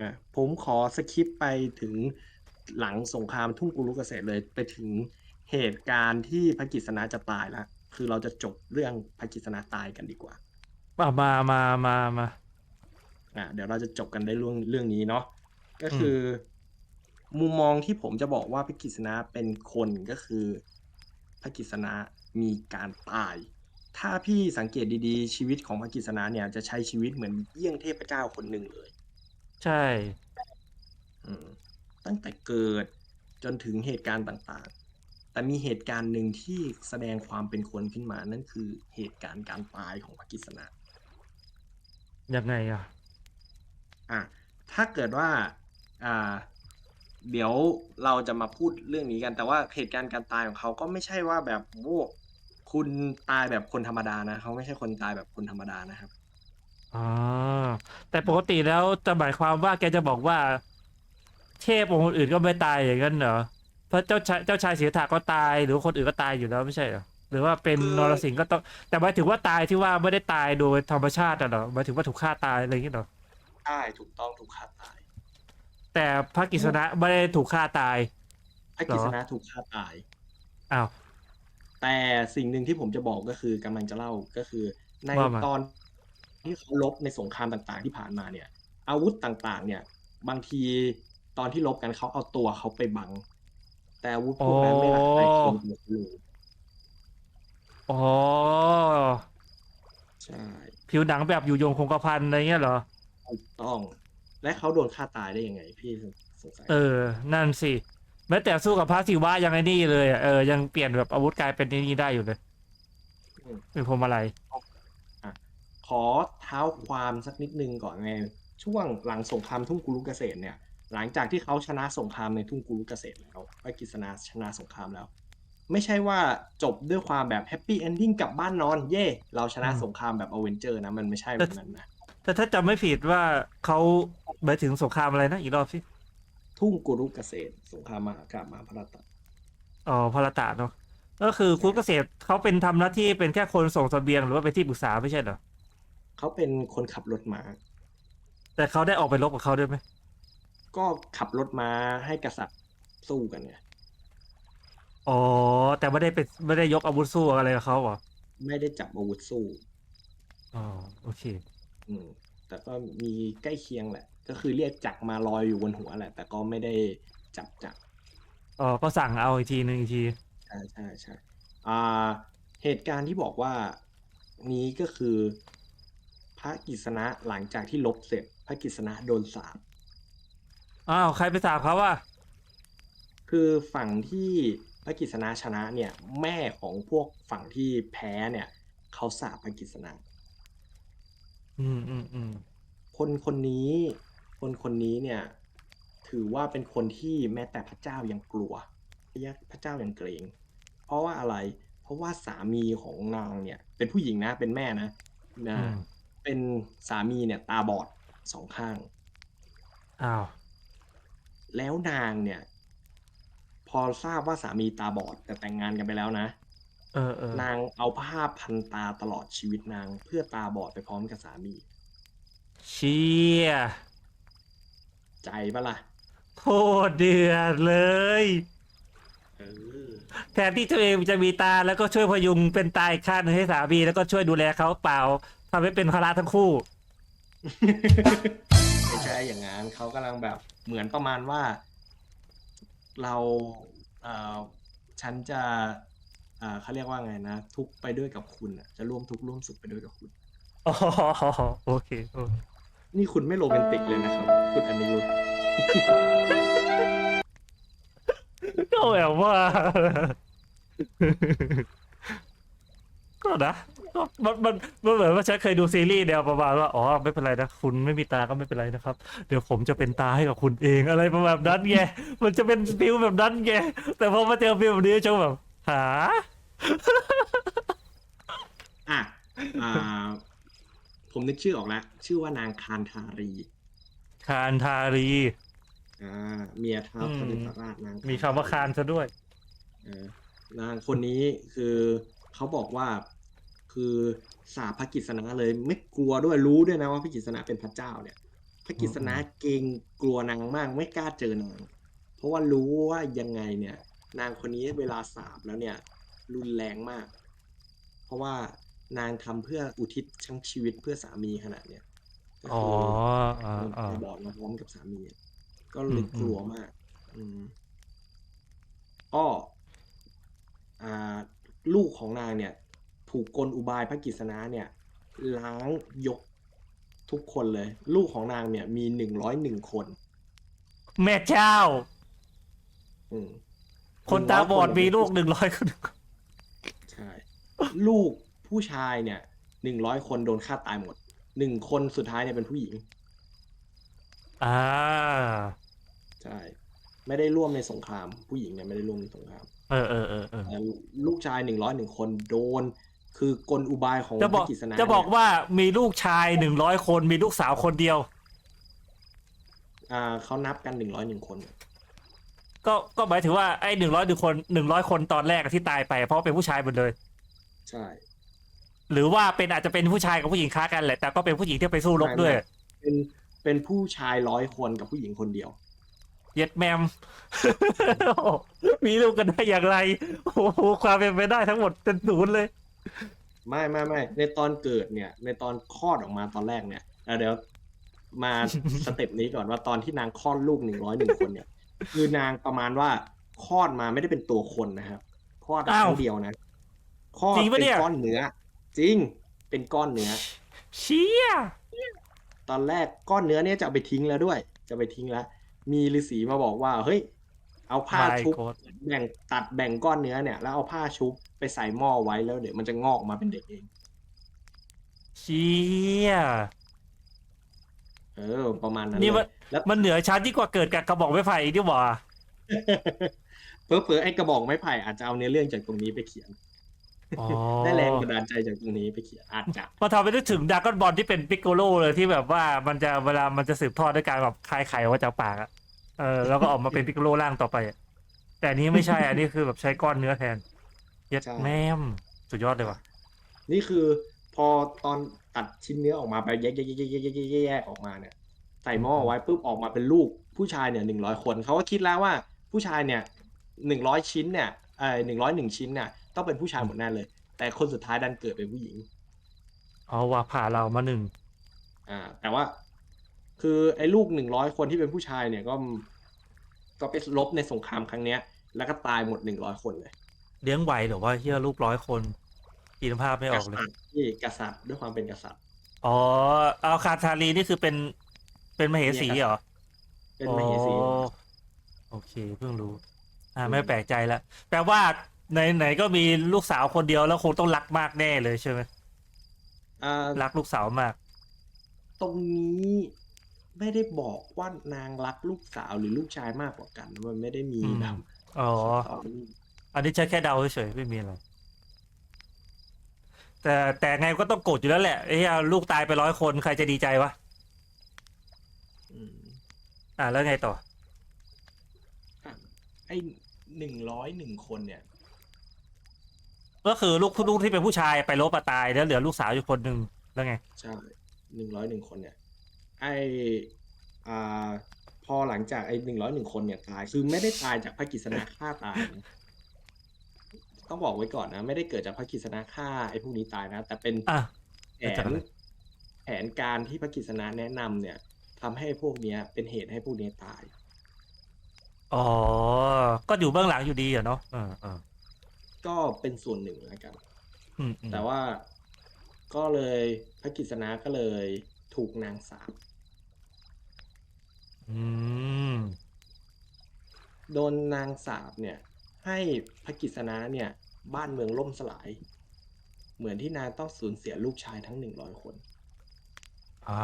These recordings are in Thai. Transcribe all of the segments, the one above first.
อะผมขอสคิปไปถึงหลังสงครามทุ่งกุรุเกษตรเลยไปถึงเหตุการณ์ที่พระกิษณะจะตายแล้วคือเราจะจบเรื่องพระกิษณะตายกันดีกว่า มามามามามาอะเดี๋ยวเราจะจบกันได้เรื่องเรื่องนี้เนาะก็คืออมุมมองที่ผมจะบอกว่าพระกิษณะเป็นคนก็คือพระกิษณะมีการตาย ถ้าพี่สังเกตดีๆ ชีวิตของพระกิษณะเนี่ยจะใช้ชีวิตเหมือนเยี่ยงเทพเจ้าคนหนึ่งเลย ใช่ อืมตั้งแต่เกิดจนถึงเหตุการณ์ต่างๆ แต่มีเหตุการณ์หนึ่งที่แสดงความเป็นคนขึ้นมา นั่นคือเหตุการณ์การตายของพระกิษณะยังไงอะ อะ ถ้าเกิดว่า อ่า เดี๋ยวเราจะมาพูดเรื่องนี้กัน แต่ว่าเหตุการณ์การตายของเขาก็ไม่ใช่ว่าแบบโว้คุณตายแบบคนธรรมดานะเขาไม่ใช่คนตายแบบคนธรรมดานะครับ อ๋อแต่ปกติแล้วจะหมายความว่าแกจะบอกว่า เทพองค์อื่นก็ไม่ตายอย่างนั้นเหรอเพราะเจ้าชายเจ้าชายเสียถาก็ตาย หรือว่าคนอื่นก็ตายอยู่แล้วไม่ใช่เหรอหรือว่าเป็นคือนรสิงห์ก็ต้องแต่หมายถึงว่าตายที่ว่าไม่ได้ตายโดยธรรมชาติอะเหรอหมายถึงว่าถูกฆ่าตายอะไรอย่างเงี้ยเหรอใช่ถูกต้องถูกฆ่าตายแต่พระกฤษณะไม่ได้ถูกฆ่าตาย พระกิษณะถูกฆ่าตาย อ้าว แต่สิ่งหนึ่งที่ผมจะบอกก็คือกำลังจะเล่าก็คือ ในว่ามา ตอน ที่เขาลบในสงครามต่างๆ ที่ผ่านมาเนี่ย อาวุธต่างๆ เนี่ย บางทีตอนที่ลบกันเขาเอาตัวเขาไปบัง แต่อาวุธพวกนั้นไม่ละลายคมหมดเลยอ๋อใช่ผิวหนังแบบอยู่ยงคงกระพันอะไรเงี้ยเหรอถูกต้อง และเขาโดนฆ่าตายได้ยังไงพี่สงสัยเออ นั่นสิแม้แต่สู้กับพระศิวะยังไงนี่เลยอะเออยังเปลี่ยนแบบอาวุธกลายเป็นนี่ได้อยู่เลยมเป็นพวงมาลัย ขอเท้าความสักนิดนึงก่อนไงช่วงหลังสงครามทุ่งกุรุเกษตรเนี่ย หลังจากที่เขาชนะสงครามในทุ่งกุรุเกษตรแล้วพระกฤษณะชนะสงครามแล้ว ไม่ใช่ว่าจบด้วยความแบบแฮปปี้เอนดิ้งกลับบ้านนอน เย่เราชนะอืมสงครามแบบอเวนเจอร์นะมันไม่ใช่แบบนั้นนะแต่ถ้าจำไม่ผิดว่าเขาหมายถึงสงครามอะไรนะอีกรอบสิทุ่งกุรุเกษตร สงครามมหากาพย์มหาพรตะอ๋อพลตาเนาะก็คือคุณเกษตรเขาเป็นทำหน้าที่เป็นแค่คนส่งเสบียงหรือว่าเป็นที่ปรึกษาไม่ใช่เหรอ เขาเป็นคนขับรถม้าแต่เขาได้ออกไปรบกับเขาด้วยไหมก็ขับรถม้าให้กษัตริย์สู้กันไงอ๋อ แต่ไม่ได้เป็นไม่ได้ยกอาวุธสู้อะไรกับเขาเหรอไม่ได้จับอาวุธสู้ อ๋อโอเค อืม แต่ก็มีใกล้เคียงแหละ ก็คือเรียกจักรมาลอยอยู่บนหัวแหละ แต่ก็ไม่ได้จับจักรอ๋อก็สั่งเอาอีกทีหนึ่งอีกที ใช่ใช่ใช่อ่า เหตุการณ์ที่บอกว่านี้ก็คือ พระกิษณะหลังจากที่ลบเสร็จ พระกิษณะโดนสาปอ้าวใครไปสาบเขาอะคือฝั่งที่พระกิษณะชนะเนี่ยแม่ของพวกฝั่งที่แพ้เนี่ยเขาสาปพระกิษณะอืมอืมอืมคนคนนี้ คนคนนี้เนี่ย ถือว่าเป็นคนที่แม้แต่พระเจ้ายังกลัวพระเจ้ายังเกรง เพราะว่าอะไร เพราะว่าสามีของนางเนี่ย เป็นผู้หญิงนะเป็นแม่นะนะอืม เป็นสามีเนี่ยตาบอดสองข้าง อ้าว แล้วนางเนี่ย พอทราบว่าสามีตาบอดแต่แต่งงานกันไปแล้วนะ เออเออนางเอาผ้าพันตาตลอดชีวิตนาง เพื่อตาบอดไปพร้อมกับสามี เชี่ยใจปะล่ะโคตรเดือดเลย เออ แทนที่ตัวเองจะมีตาแล้วก็ช่วยพยุงเป็นตาอีกข้างหนึ่งให้สามีแล้วก็ช่วยดูแลเขาเปล่า ทำให้เป็นภาระทั้งคู่ ไม่ใช่อย่างนั้นเขากำลังแบบเหมือนประมาณว่า เราเอ่อฉันจะอ่าเขาเรียกว่าไงนะ ทุกข์ไปด้วยกับคุณอะจะร่วมทุกข์ร่วมสุขไปด้วยกับคุณ อ๋อโอเคโอเคนี่คุณไม่โรแมนติกเลยนะครับ คุณอนิรุทธก็แบบว่า ก็นะก็ มันมันมันเหมือนว่าฉันเคยดูซีรีส์แนวประมาณว่าอ๋อไม่เป็นไรนะคุณไม่มีตาก็ไม่เป็นไรนะครับ เดี๋ยวผมจะเป็นตาให้กับคุณเองอะไรประมาณนั้นไงมันจะเป็นฟิลแบบนั้นไงแต่พอมาเจอฟิลแบบนี้จะแบบหาอะอ่าผมนึกชื่อออกแล้วชื่อว่านางคานทารี คานทารีอ่าเมียท้าวอืมพระนิตราชนางมีคำว่าคานซะด้วยเออนางคนนี้คือเขาบอกว่า คือสาพระกิษณะเลยไม่กลัวด้วยรู้ด้วยนะว่าพระกิษณะเป็นพระเจ้าเนี่ย พระกิษณะเกรงกลัวนางมากไม่กล้าเจอนางเพราะว่ารู้ว่ายังไงเนี่ย นางคนนี้เวลาสาบแล้วเนี่ย รุนแรงมาก เพราะว่านางทำเพื่ออุทิศทั้งชีวิตเพื่อสามีขนาดเนี้ยก็อ๋อคืออ่าออ่าไปบอกมาพร้อมกับสามีอะก็เลยอืมกลัวมาก อืมก็อ่าลูกของนางเนี่ย ถูกกลอุบายพระกิษณะเนี่ยล้างยกทุกคนเลย ลูกของนางเนี่ยมีหนึ่งร้อยหนึ่งคน แม่เจ้า อืมคนตาบอด100มีลูกหนึ่งร้อยคนใช่ลูกผู้ชายเนี่ยหนึ่งร้อยคนโดนฆ่าตายหมดหนึ่งคนสุดท้ายเนี่ยเป็นผู้หญิง อ่าใช่ไม่ได้ร่วมในสงคราม ผู้หญิงเนี่ยไม่ได้ร่วมในสงคราม เออเออเออเออแต่ลูกชายหนึ่งร้อยหนึ่งคนโดน คือกลอุบายของจะพบอกระกิษณะจะบอกเนี่ยว่ามีลูกชายหนึ่งร้อยคนมีลูกสาวคนเดียว อ่าเขานับกันหนึ่งร้อยหนึ่งคน ก็ก็หมายถึงว่าไอ้หนึ่งร้อยหนึ่งคนหนึ่งร้อยคนตอนแรกที่ตายไป เพราะเป็นผู้ชายหมดเลย ใช่ หรือว่าเป็นอาจจะเป็นผู้ชายกับผู้หญิงค้ากันแหละแต่ก็เป็นผู้หญิงที่ไปสู้รบด้วย เป็นเป็นผู้ชายร้อยคนกับผู้หญิงคนเดียว เย็ดแมม มีลูกกันได้อย่างไร โอ้โหความเป็นไปได้ทั้งหมดเป็นศูนย์เลย ไม่ไม่ไม่ในตอนเกิดเนี่ย ในตอนคลอดออกมาตอนแรกเนี่ยอะเดี๋ยวมาสเต็ปนี้ก่อนว่าตอนที่นางคลอดลูกหนึ่งร้อยหนึ่งคนเนี่ย คือนางประมาณว่าคลอดมาไม่ได้เป็นตัวคนนะครับคลอดคอ้าวรั้งเดียวนะคลอดจริงปะเป็เนี่นยก้อนเนื้อจริงเป็นก้อนเนื้อ เชี่ยตอนแรกก้อนเนื้อเนี่ยจะเอาไปทิ้งแล้วด้วย จะไปทิ้งแล้ว มีฤาษีมาบอกว่า เฮ้ย เอาผ้าไม่ชุบโคตรแบ่งตัดแบ่งก้อนเนื้อเนี่ย แล้วเอาผ้าชุบไปใส่หม้อไว้แล้วเดี๋ยวมันจะงอกออกมาเป็นเด็กเอง เชี่ย เออ ประมาณนั้นนี่เลมันยแล้วมันเหนือชั้นที่กว่าเกิดกับกระบอกไม้ไผ่อีกที่หว่าเผลอๆไอ้กระบอกไม้ไผ่อาจจะเอาเนื้อเรื่องจากตรงนี้ไปเขียน อ๋อได้แรงบันดาลใจจากตรงนี้ไปเขียนอาจจะมาทำไปนึกถึงดากอนบอลที่เป็นปิกโกโลเลยที่แบบว่ามันจะเวลามันจะสืบทอดด้วยการแบบคายไข่ออกมาจากปากอะ เออแล้วก็ออกมาเป็นปิกโกโลร่างต่อไปอะแต่อันนี้ไม่ใช่ อันนี้คือแบบใช้ก้อนเนื้อแทนเย็ดแม่มสุดยอดเลยว่ะ นี่คือพอตอนตัดชิ้นเนื้อออกมาไปแยกแยกแยกแยกแยกแยกแยกออกมาเนี่ยใส่หม้อไว้ปุ๊บออกมาเป็นลูกผู้ชายเนี่ยหนึ่งร้อยคนเขาก็คิดแล้วว่าผู้ชายเนี่ยหนึ่งร้อยชิ้นเนี่ยเออหนึ่งร้อยหนึ่งชิ้นเนี่ยต้องเป็นผู้ชายหมดแน่เลย แต่คนสุดท้ายดันเกิดเป็นผู้หญิง เอาว่าผ่าเรามาหนึ่งอ่าแต่ว่า คือไอ้ลูกหนึ่งร้อยคนที่เป็นผู้ชายเนี่ยก็ ก็ไปรบในสงครามครั้งเนี้ย แล้วก็ตายหมดหนึ่งร้อยคนเลยเลี้ยงไหวเหรือว่าเฮียลูกร้อยคนกินภาพไม่อกอกเลยษัตริย์ที่กษัตริย์ด้วยความเป็นกษัตริย์ อ๋อเอาคาทารีนี่คือเป็นเป็นมเหสีเหรอเป็นมเหสีอ๋อโอเคเพิ่งรู้ อ่าไม่แปลกใจละแปลว่าไหนไหนก็มีลูกสาวคนเดียวแล้วคงต้องรักมากแน่เลยใช่ไหมอ่ารักลูกสาวมาก ตรงนี้ ไม่ได้บอกว่านางรักลูกสาวหรือลูกชายมากกว่ากัน มันไม่ได้มีอืมแบบอ๋อสอนอันนี้ใช้แค่เดาเฉยๆไม่มีอะไร แต่แต่ไงก็ต้องโกรธอยู่แล้วแหละไอ้เหี้ยลูกตายไปร้อยคนใครจะดีใจวะ อืมอ่าแล้วไงต่ออะไอ้หนึ่งร้อยหนึ่งคนเนี่ย ก็คือลูกลูกที่เป็นผู้ชายไปลบอะตายแล้วเหลือลูกสาวอยู่คนหนึ่งแล้วไง ใช่หนึ่งร้อยหนึ่งคนเนี่ย ไออ่าพอหลังจากไอ้หนึ่งร้อยหนึ่งคนเนี่ยตายคือไม่ได้ตายจากพระกิษณะฆ่าตายนะต้องบอกไว้ก่อนนะ ไม่ได้เกิดจากพระกิษณะฆ่าไอ้พวกนี้ตายนะ แต่เป็นอะแผเกิดจากนอะไรแผนการที่พระกิษณะแนะนำเนี่ยทำให้พวกเนี้ย เป็นเหตุให้พวกเนี้ยตาย อ๋อ ก็อยู่เบื้องหลังอยู่ดีอะเนาะเออเออก็เป็นส่วนหนึ่งแล้วกัน อืมอืมแต่ว่าก็เลยพระกิษณะก็เลยถูกนางสาป อืม โดนนางสาปเนี่ย ให้พระกิษณะเนี่ย บ้านเมืองล่มสลาย เหมือนที่นางต้องสูญเสียลูกชายทั้งหนึ่งร้อยคน อ่า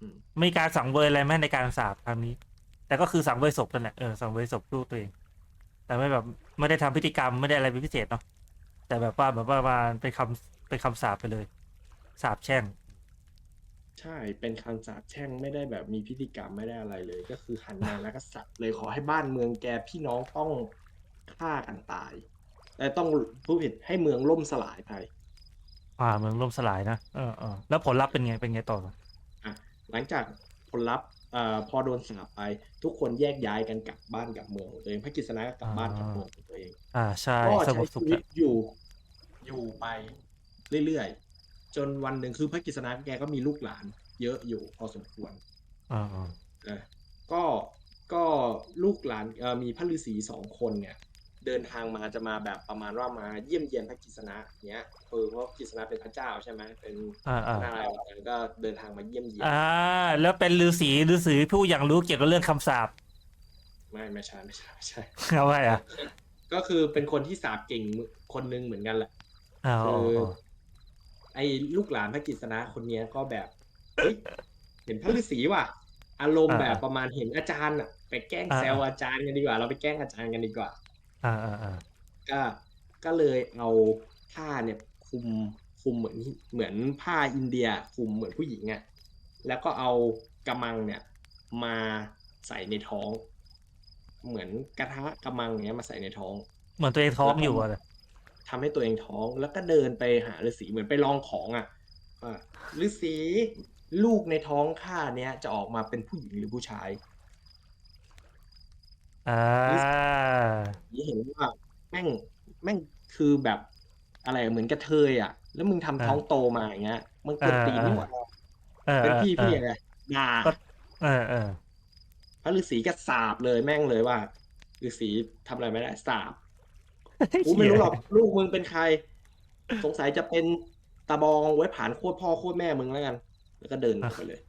อืม มีการสังเวยอะไรไหมในการสาบครั้งนี้ แต่ก็คือสังเวยศพนั่นแหละเออสังเวยศพลูกตัวเอง แต่ไม่แบบไม่ได้ทำพิธีกรรมไม่ได้อะไรเป็นพิเศษเนาะแต่แบบว่าแบบว่ามาเป็นคำเป็นคำสาปไปเลย สาปแช่ง ใช่เป็นคำสาปแช่งไม่ได้แบบมีพิธีกรรมไม่ได้อะไรเลย ก็คือหันมาแล้วก็สัตว์เลยขอให้บ้านเมืองแกพี่น้องต้องฆ่ากันตายและต้องผู้ผิดให้เมืองล่มสลายไปอ่าเมืองล่มสลายนะเออเออแล้วผลลัพธ์เป็นไงเป็นไงต่ออะหลังจากผลลัพธ์เอ่อพอโดนสาปไป ทุกคนแยกย้ายกันกลับบ้านกลับเมืองของตัวเองพระกฤษณะก็กลับบ้านกลับเมืองของตัวเอง อ่าใช่ก็สใช้งบสุขชีวิตอยู่อยู่ไปเรื่อยๆ จนวันหนึ่งคือพระกฤษณะแกก็มีลูกหลาน เยอะอยู่พอสมควรอ่าอ่านะก็ก็ลูกหลานเอ่อมีพระฤาษีสองคนเนี่ย เดินทางมาจะมาแบบประมาณว่ามาเยี่ยมเยียนพระกฤษณะเนี้ยเออเพราะกฤษณะเป็นพระเจ้าใช่ไหมเป็นอ่าอ่านารายณ์ก็เดินทางมาเยี่ยมเยียนอ่าแล้วเป็นฤาษีฤาษีผู้อย่างรู้เกี่ยวกับเรื่องคำสาปไม่ไม่ใช่ไม่ใช่ไม่ใช่เอาไว้อะก็คือเป็นคนที่สาบเก่งคนหนึงเหมือนกันแหละอ๋อคือ ไอ้ลูกหลานพระกฤษณะคนเนี้ยก็แบบเฮ้ยเห็นพระฤาษีว่ะ อารมณ์แบบประมาณเห็นอาจารย์อะไปแกล้งแซวอาจารย์กันดีกว่า เราไปแกล้งอาจารย์กันดีกว่า อ่าอ่าอ่าก็ก็เลยเอาผ้าเนี่ยคลุมคลุมเหมือนเหมือนผ้าอินเดียคลุมเหมือนผู้หญิงอะ่ะแล้วก็เอากระมังเนี่ยมาใส่ในท้อง เหมือนกระทะกระมังเนี้ยมาใส่ในท้อง เหมือนตัวเองท้องอยู่อะ ทำให้ตัวเองท้อง แล้วก็เดินไปหาฤาษีเหมือนไปลองของอะว่าฤาษีลูกในท้องข้าเนี้ยจะออกมาเป็นผู้หญิงหรือผู้ชายอ่านี่เห็นว่าแม่งแม่งคือแบบอะไรเหมือนกระเทยอะ แล้วมึงทำท้องโตมาอย่างเงี้ยมึงกดตีนนี่หว่าเออเป็นพี่เออพี่อะไรด่าเออเออพระฤาษีก็สาบเลยแม่งเลยว่าฤาษีทำอะไรไม่ได้สาบ กูไม่รู้หรอกลูกมึงเป็นใคร สงสัยจะเป็นตาบองไว้ผ่านโคตรพ่อโคตรแม่มึงแล้วกัน แล้วก็เดินออกไปเลย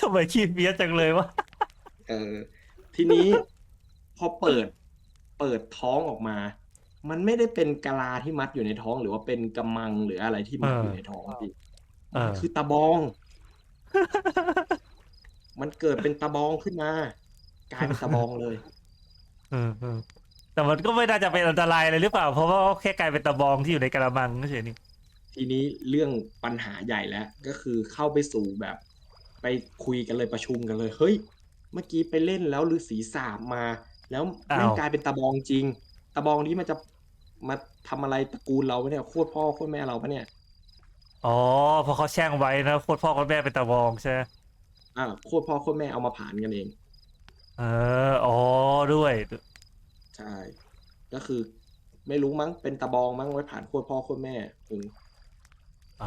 ทำไมขี้เพี้ยจังเลยวะเออ ทีนี้พอเปิด เปิดท้องออกมา มันไม่ได้เป็นกะลาที่มัดอยู่ในท้อง หรือว่าเป็นกำมังหรืออะไรที่มัดอยู่ในท้องพี่เออคือตาบอง มันเกิดเป็นตาบองขึ้นมากลายเป็นตาบองเลยเออเออแต่มันก็ไม่น่าจะเป็นอันตรายเลยหรือเปล่า เพราะว่าแค่กลายเป็นตะบองที่อยู่ในกระมังเฉยๆนี่ ทีนี้เรื่องปัญหาใหญ่แล้ว ก็คือเข้าไปสู่แบบ ไปคุยกันเลยประชุมกันเลย เฮ้ย เมื่อกี้ไปเล่นแล้วฤาษีสาบมา แล้วแม่งกลายเป็นตาบองจริงตาบองนี้มันจะมาทำอะไรตระกูลเราปะเนี่ยโคตรพ่อโคตรแม่เราปะเนี่ย อ๋อเพราะเขาแช่งไว้นะโคตรพ่อโคตรแม่เป็นตะบองใช่ไหมอ่าโคตรพ่อโคตรแม่เอามาผ่านกันเอง เอออ๋อด้วย ใช่ ก็คือ ไม่รู้มั้งเป็นตาบองมั้งไว้ผ่านโคตรพ่อโคตรแม่อืมอ๋อ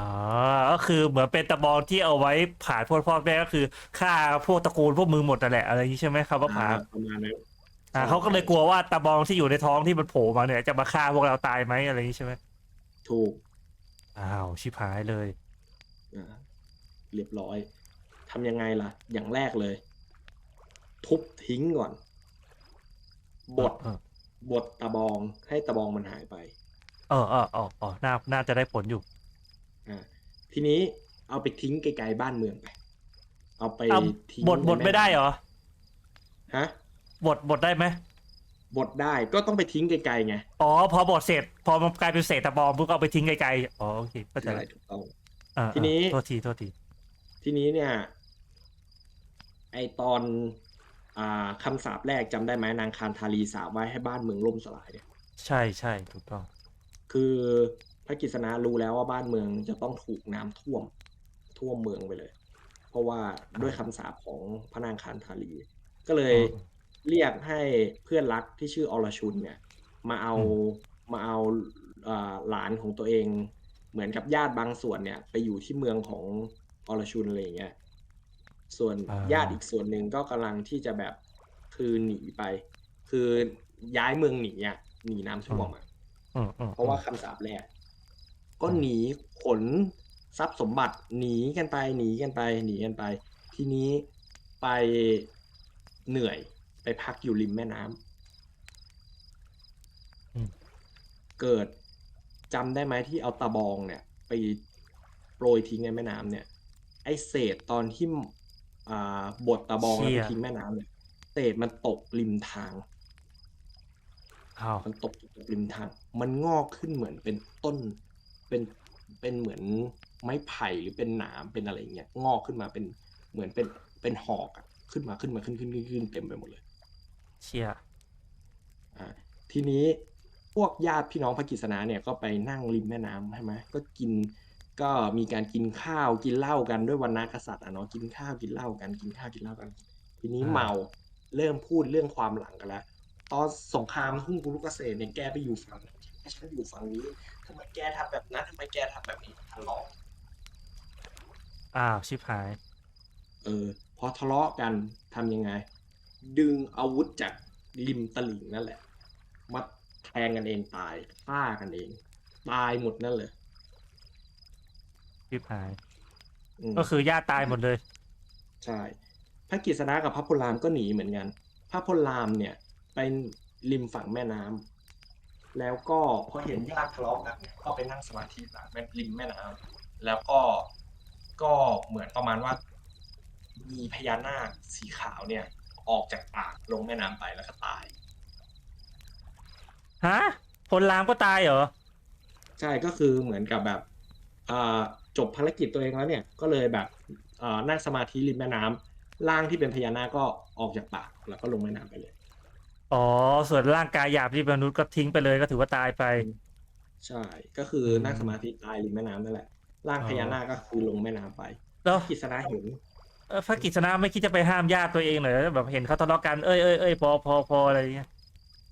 ก็คือเหมือนเป็นตะบองที่เอาไว้ผ่านพวกพ่อแม่ก็คือฆ่าพวกตระกูลพวกมึงหมดนั่นแหละอะไรอย่างนี้ใช่ไหมครับว่าผ่าอ่าประมาณนั้นอ่าเขาก็เลยกลัวว่าตะบองที่อยู่ในท้องที่มันโผล่มาเนี่ย จะมาฆ่าพวกเราตายไหมอะไรอย่างนี้ใช่ไหมถูกอ้าวชิบหายเลยอ่าเรียบร้อยทำยังไงล่ะ อย่างแรกเลย ทุบทิ้งก่อน บดเออบดตะบองให้ตะบองมันหายไป เออเออเออเออน่าน่าจะได้ผลอยู่ อ่า ทีนี้เอาไปทิ้งไกลๆบ้านเมืองไป เอาไปเอาทิ้งบดบดไม่ได้เหรอฮะ บดบดได้ไหมบดได้ก็ต้องไปทิ้งไกลๆไงอ๋อ พอบดเสร็จ พอมันกลายเป็นเศษตะบองปุ๊บก็เอาไปทิ้งไกลๆอ๋อโอเคเข้าใจใช่ละถูกต้อง อ่าทีนี้อ่าโทษทีโทษที ทีนี้เนี่ย ไอตอนอ่า คำสาปแรกจำได้ไหมนางคานทารีสาปไว้ให้บ้านเมืองล่มสลายเนี่ยใช่ใช่ถูกต้อง คือพระกฤษณะรู้แล้วว่าบ้านเมืองจะต้องถูกน้ำท่วม ท่วมเมืองไปเลย เพราะว่าด้วยคำสาปของพระนางคานทารี ก็เลยอืมเรียกให้เพื่อนรักที่ชื่ออรชุนเนี่ย มาเอาอืมมาเอาอ่าหลานของตัวเอง เหมือนกับญาติบางส่วนเนี่ย ไปอยู่ที่เมืองของอรชุนอะไรอย่างเงี้ย ส่วนอ่าญาติอีกส่วนหนึ่งก็กำลังที่จะแบบคือหนีไป คือย้ายเมืองหนีอะหนีน้ำท่วมอะอืมอืมเพราะว่าคำสาปแรกก็หนีขนทรัพย์สมบัติหนีกันไปหนีกันไปหนีกันไป ทีนี้ไปเหนื่อยไปพักอยู่ริมแม่น้ำอืมเกิดจำได้ไหมที่เอาตะบองเนี่ย ไปโปรยทิ้งในแม่น้ำเนี่ย ไอเศษตอนที่ อ่าบดตะบองแล้วไปทิ้งแม่น้ำเนี่ยเศษมันตกริมทาง อ้าวมันตกอยู่ริมทาง มันงอกขึ้นเหมือนเป็นต้น เป็น เป็นเหมือนไม้ไผ่หรือเป็นหนามเป็นอะไรอย่างเงี้ย งอกขึ้นมาเป็น เหมือนเป็น เป็นหอกอะขึ้นมาขึ้นมาขึ้นขึ้นขึ้นขึ้นเต็มไปหมดเลย เชียอ่า ทีนี้พวกญาติพี่น้องพระกฤษณะเนี่ยก็ไปนั่งริมแม่น้ำใช่ไหมก็กิน ก็มีการกินข้าวกินเหล้ากันด้วยวันนากษัตริย์อะเนาะกินข้าวกินเหล้ากันกินข้าวกินเหล้ากัน ทีนี้อ่าเมาเริ่มพูดเรื่องความหลังกันแล้วตอนสงครามทุ่งกุลุกเกษตรเนี่ยแกไปอยู่ฝั่งนั้นฉันอยู่ฝั่งนี้ทำไมแกทำแบบนั้นทำไมแกทำแบบนี้ทะเลาะอ้าวชิบหาย เออ พอทะเลาะกันทำยังไง ดึงอาวุธจากริมตลิ่งนั่นแหละมาแทงกันเองตายฆ่ากันเอง ตายหมดนั่นเลย ชิบหาย อืมก็คือญาติตายหมดเลย ใช่ พระกฤษณะกับพระพลรามก็หนีเหมือนกัน พระพลรามเนี่ยไปริมฝั่งแม่น้ำแล้วก็พอเห็นญาติทะเลาะกันเนี่ยก็ไปนั่งสมาธิหลังแม่ริมแม่น้ำแล้วก็ก็เหมือนประมาณว่า มีพญานาคสีขาวเนี่ย ออกจากปากลงแม่น้ำไปแล้วก็ตาย ฮะพลรามก็ตายเหรอ ใช่ก็คือเหมือนกับแบบอ่า จบภารกิจตัวเองแล้วเนี่ยก็เลยแบบอ่านั่งสมาธิริมแม่น้ำร่างที่เป็นพญานาคก็ออกจากปากแล้วก็ลงแม่น้ำไปเลย อ๋อ ส่วนร่างกายหยาบที่เป็นมนุษย์ก็ทิ้งไปเลยก็ถือว่าตายไป ใช่ ก็คือนั่งสมาธิตายริมแม่น้ำนั่นแหละ ร่างพญานาคก็คือลงแม่น้ำไปแล้วกิษณะเห็นเอ่อพระกิษณะไม่คิดจะไปห้ามญาติตัวเองเลยแบบเห็นเขาทะเลาะกันเอ้ยเอ้ยเอ้ยพอพอพออะไรอย่างเงี้ย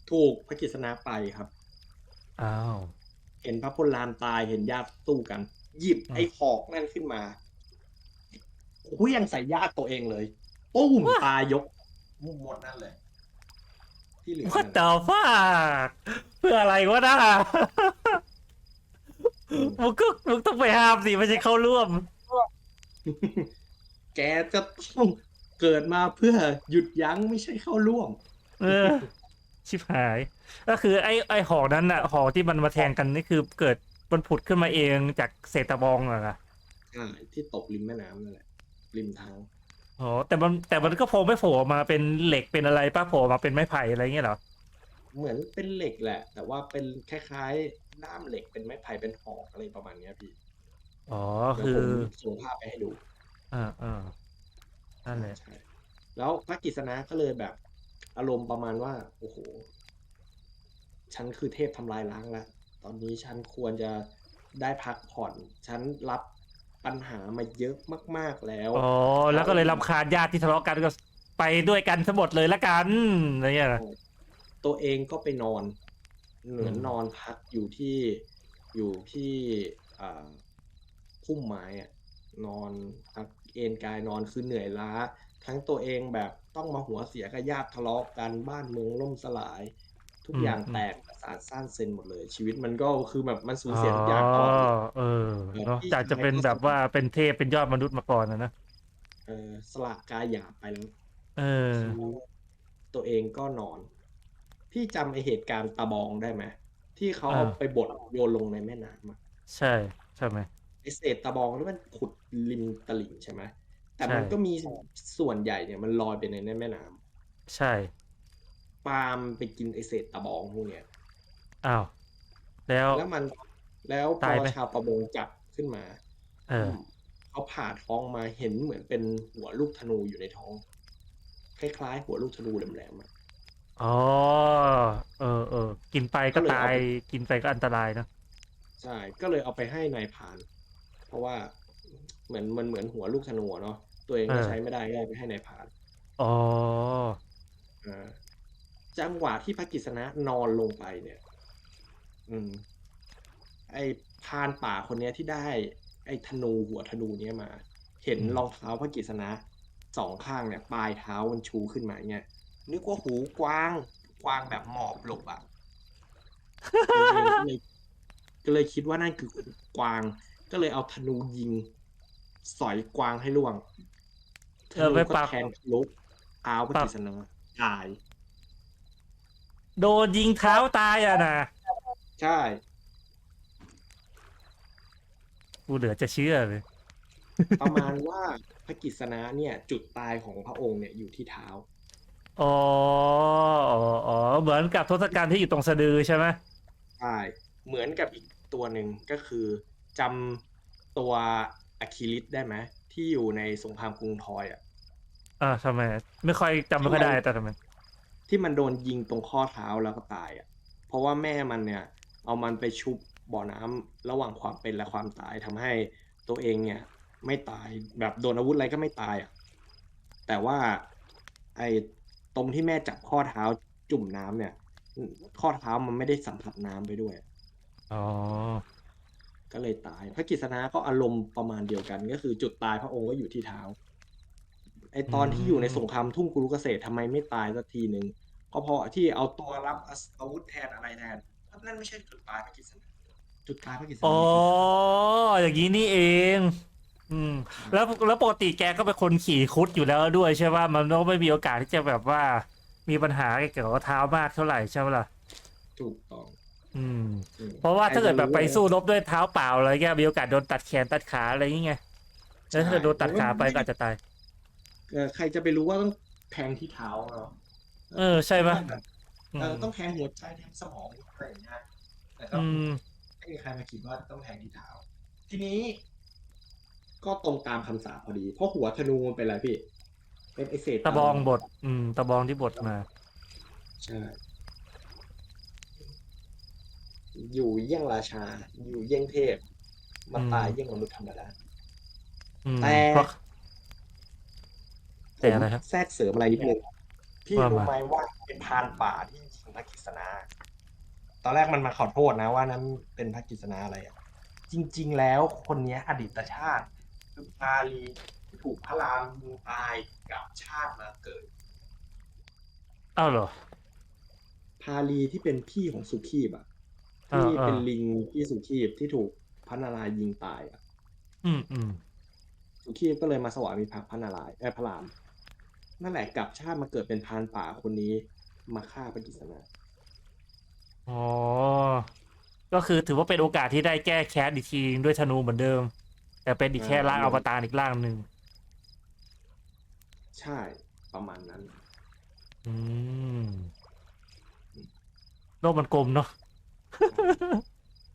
ถูกพระกิษณะไปครับ อ้าว เห็นพระพลรามตายเห็นญาติสู้กัน หยิบอืมไอ้หอกนั่นขึ้นมาเคลี้ยงใส่ญาติตัวเองเลยปุ้มตายยกหมดนั่นเลย ที่เหลือว่านั่นต่อฟากเพื่ออะไรวะนะมึงก็มึงต้องไปห้ามสิไม่ใช่เข้าร่วม แกจะต้องเกิดมาเพื่อหยุดยั้งไม่ใช่เข้าร่วม เออ ชิบหาย ก็คือไอ้ไอ้หอกนั้นน่ะหอกที่มันมาแทงกันนี่คือเกิด มันผุดขึ้นมาเองจากเศษตะบองเหรอคะใช่ที่ตกริมแม่น้ำนั่นแหละ ริมทางอ๋อแต่มันแต่มันก็โผล่ไม่โผล่ออกมาเป็นเหล็กเป็นอะไรป้าโผล่ออกมาเป็นไม้ไผ่อะไรเงี้ยเหรอเหมือนเป็นเหล็กแหละ แต่ว่าเป็นคล้ายๆด้ามเหล็กเป็นไม้ไผ่เป็นหอกอะไรประมาณเนี้ยพี่อ๋อเดี๋ยวคือผมส่งภาพไปให้ดูอ่าอ่านั่นแหละใช่แล้วพระกิษณะก็เลยแบบ อารมณ์ประมาณว่า โอ้โห ฉันคือเทพทำลายล้างแล้ว ตอนนี้ฉันควรจะได้พักผ่อน ฉันรับปัญหามาเยอะมาก ๆแล้ว อ๋อ แล้วก็เลยรำคาญญาติที่ทะเลาะกันก็ไปด้วยกันทั้งหมดเลยละกันอะไรเงี้ยเหรอตัวเองก็ไปนอนเหมือนอืมนอนพักอยู่ที่อยู่ที่อ่าพุ่มไม้อะนอนพักเอนกายนอนคือเหนื่อยล้า ทั้งตัวเองแบบต้องมาหัวเสียกับญาติทะเลาะกันบ้านเมืองล่มสลาย ทุกอย่างแตกประสาทสั้นเซนหมดเลย ชีวิตมันก็คือแบบมันสูญเสียทุกอย่างก่อนเออเนาะพี่จากจะเป็นแบบว่าเป็นเทพเป็นยอดมนุษย์มาก่อนนะนะเออสละกายหยาบไปแล้วเออ ตัวเองก็นอน พี่จำไอเหตุการณ์ตะบองได้ไหมที่เขาเอาอ่าไปบดโยนลงในแม่น้ำอะใช่ใช่ไหมไอเศษตะบองที่มันขุดริมตลิ่งใช่ไหมแต่มันใช่ก็มีส่วนใหญ่เนี่ยมันลอยไปในแม่น้ำใช่ ปาล์มไปกินไอเศษตะบองพวกเนี้ยอ้าวแล้ว แล้วมันแล้วพตาอยไหม ชาวประมงจับขึ้นมา เออ เขาผ่าท้องมาเห็นเหมือนเป็นหัวลูกธนูอยู่ในท้อง คล้ายๆ หัวลูกธนูแหลมๆอะ อ๋อ เออเออ กินไปก็ก็เลยตายเอาไปกินไปก็อันตรายนะใช่ก็เลยเอาไปให้นายพราน เพราะว่าเหมือนมันเหมือนหัวลูกธนูอะเนาะตัวเองก็เออใช้ไม่ได้ก็เลยไปให้นายพรานอ๋อ อ่า จังหวะที่พระกฤษณะนอนลงไปเนี่ย อืม ไอ้พรานป่าคนเนี้ยที่ได้ ไอ้ธนูหัวธนูเนี้ยมา เห็นอืมรองเท้าพระกฤษณะสองข้างเนี่ยปลายเท้ามันชูขึ้นมาเงี้ยนึกว่าหูกวางกวางแบบหมอบหลบอะก็เลยก็เลยคิดว่านั่นคือกวาง ก็เลยเอาธนูยิง สอยกวางให้ล่วงธเออนูไปก็ปักแทงทะลุเท้าพระปักกฤษณะตาย โดนยิงเท้าตายอะนะใช่ กูเหลือจะเชื่อเลย ประมาณว่าพระกฤษณะเนี่ย จุดตายของพระองค์เนี่ยอยู่ที่เท้า อ๋ออ๋ออ๋อเหมือนกับทศกัณฐ์ที่อยู่ตรงสะดือใช่ไหมใช่ เหมือนกับอีกตัวหนึ่งก็คือจำตัวอะคิลิสได้ไหมที่อยู่ในสงครามกรุงทรอยอะอ่าทำไม ไม่ค่อยจำไม่ค่อยได้แต่ทำไม ที่มันโดนยิงตรงข้อเท้าแล้วก็ตายอะ เพราะว่าแม่มันเนี่ย เอามันไปชุบบ่อน้ำระหว่างความเป็นและความตายทำให้ตัวเองเนี่ย ไม่ตายแบบโดนอาวุธอะไรก็ไม่ตายอะ แต่ว่าไอ้ตรงที่แม่จับข้อเท้าจุ่มน้ำเนี่ย ข้อเท้ามันไม่ได้สัมผัสน้ำไปด้วย อ๋อ ก็เลยตาย พระกฤษณะก็อารมณ์ประมาณเดียวกัน ก็คือจุดตายพระองค์ก็อยู่ที่เท้า ไอตอนที่อยู่ในสงครามทุ่งกุรุเกษตรทำไมไม่ตายสักทีหนึ่ง ก็เพราะที่เอาตัวรับอาวุธแทนอะไรแทนนั่นไม่ใช่จุดตายพระกฤษณะจุดตายพระกฤษณะอ๋ออย่างนี้นี่เอง อืม แล้วแล้วปกติแกก็เป็นคนขี่คุดอยู่แล้วด้วยใช่ป่ะมันก็ไม่มีโอกาสที่จะแบบว่า มีปัญหาเกี่ยวกับเท้ามากเท่าไหร่ใช่ไหมล่ะถูกต้อง อืมอืมเพราะว่าถ้าเกิดแบบไปใครจะสู้รบด้วยเท้าเปล่าอะไรเงี้ยมีโอกาสโดนตัดแขนตัดขาอะไรอย่างเงี้ยแล้วถ้าเกิดโดนตัดขาไปก็อาจจะตายเออใครจะไปรู้ว่าต้องแทงที่เท้า เนาะเออใช่ปะเออต้องแทงหัวใจแทงสมองอะไรอย่างเงี้ยแต่ก็อืมไม่มีใครมาคิดว่าต้องแทงที่เท้า ทีนี้ ก็ตรงตามคำสาปพอดี เพราะหัวธนูมันเป็นอะไรพี่ เป็นไอเศษตะบองบทอืม ตะบองที่บทมา ใช่อยู่เยี่ยงราชา อยู่เยี่ยงเทพ มาอืมตายเยี่ยงมนุษย์ธรรมดา อืมแต่ เพราะ แต่อะไรครับ ผมแทรกเสริมอะไรนิดนึง พี่ว่ารู้มาไหมว่าเป็นพรานป่าที่ยิงพระกฤษณา ตอนแรกมันมาขอโทษนะว่านั้นเป็นพระกฤษณาอะไรอะ จริง ๆ แล้วคนเนี้ยอดีตชาติคือพาลีที่ถูกพระรามยิงตายกลับชาติมาเกิด อ้าวเหรอ พาลีที่เป็นพี่ของสุขีบอะอ่าที่เป็นอ่า ลิงพี่สุขีบที่ถูกพระนารายณ์ยิงตายอะ อืมอืมสุขีบก็เลยมาสวามิภักดิ์พระนารายณ์เออพระราม นั่นแหละกลับชาติมาเกิดเป็นพรานป่าคนนี้มาฆ่าพระกฤษณาอ๋อ ก็คือถือว่าเป็นโอกาสที่ได้แก้แค้นอีกทีด้วยธนูเหมือนเดิม แต่เป็นอีกแค่ร่างอวตารอีกร่างหนึ่ง ใช่ประมาณนั้น อืม โลกมันกลมเนาะ